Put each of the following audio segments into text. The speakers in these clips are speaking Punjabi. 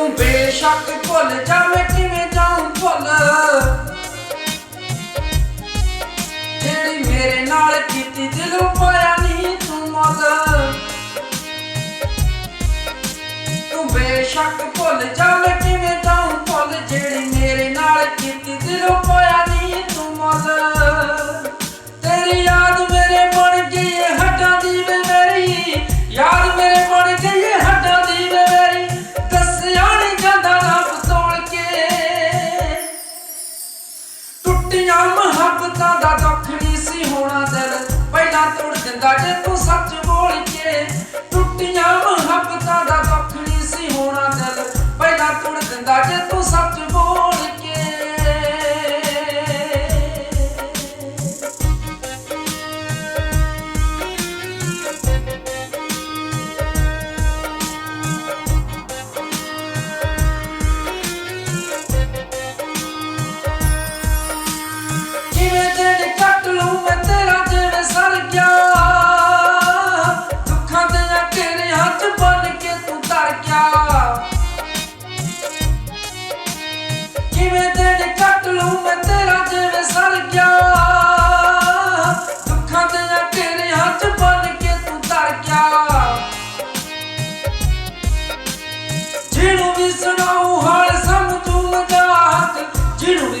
ਤੂੰ ਬੇਸ਼ੱਕ ਭੁੱਲ ਜਾ ਮੈਂ ਕਿਵੇਂ ਜਾਉਂ ਭੁੱਲ। ਜਿਹੜੀ ਮੇਰੇ ਨਾਲ ਕੀਤੀ ਦਿਲੋਂ ਪਾਇਆ ਨਹੀਂ ਤੂੰ ਮੁੱਲ। ਤੂੰ ਬੇਸ਼ੱਕ ਭੁੱਲ ਜਾ ਕਿਵੇਂ ਤੇਰਾ ਜਿਵੇਂ ਸਰ ਦੇ ਤੇਰੇ ਹੱਥ ਬਣ ਕੇ ਤੂੰ ਤਰ ਵੀ ਸੁਣਾਉ ਹਾਲ ਸਮਝੂ ਮਜ਼ਾਕ ਜਿਹਨੂੰ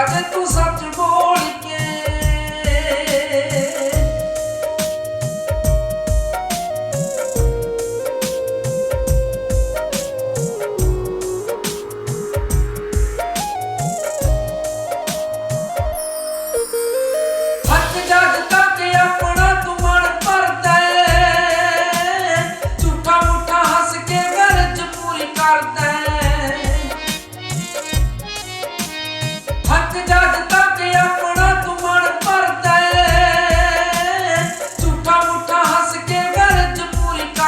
সাজে তু সচ বো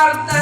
carta.